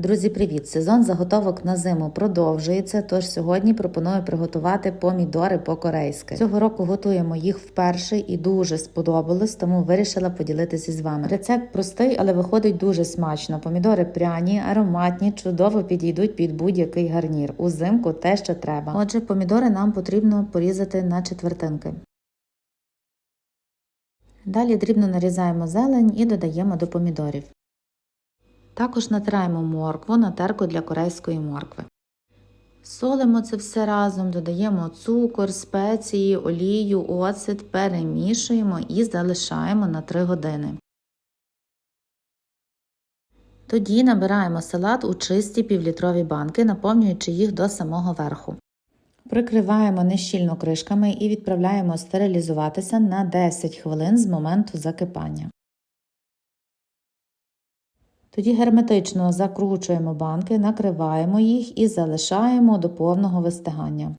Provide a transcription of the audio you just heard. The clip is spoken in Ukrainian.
Друзі, привіт! Сезон заготовок на зиму продовжується. Тож сьогодні пропоную приготувати помідори по-корейськи. Цього року готуємо їх вперше і дуже сподобалось, тому вирішила поділитися з вами. Рецепт простий, але виходить дуже смачно. Помідори пряні, ароматні, чудово підійдуть під будь-який гарнір. Узимку те, що треба. Отже, помідори нам потрібно порізати на четвертинки. Далі дрібно нарізаємо зелень і додаємо до помідорів. Також натираємо моркву на терку для корейської моркви. Солимо це все разом, додаємо цукор, спеції, олію, оцет, перемішуємо і залишаємо на 3 години. Тоді набираємо салат у чисті півлітрові банки, наповнюючи їх до самого верху. Прикриваємо нещільно кришками і відправляємо стерилізуватися на 10 хвилин з моменту закипання. Тоді герметично закручуємо банки, накриваємо їх і залишаємо до повного вистигання.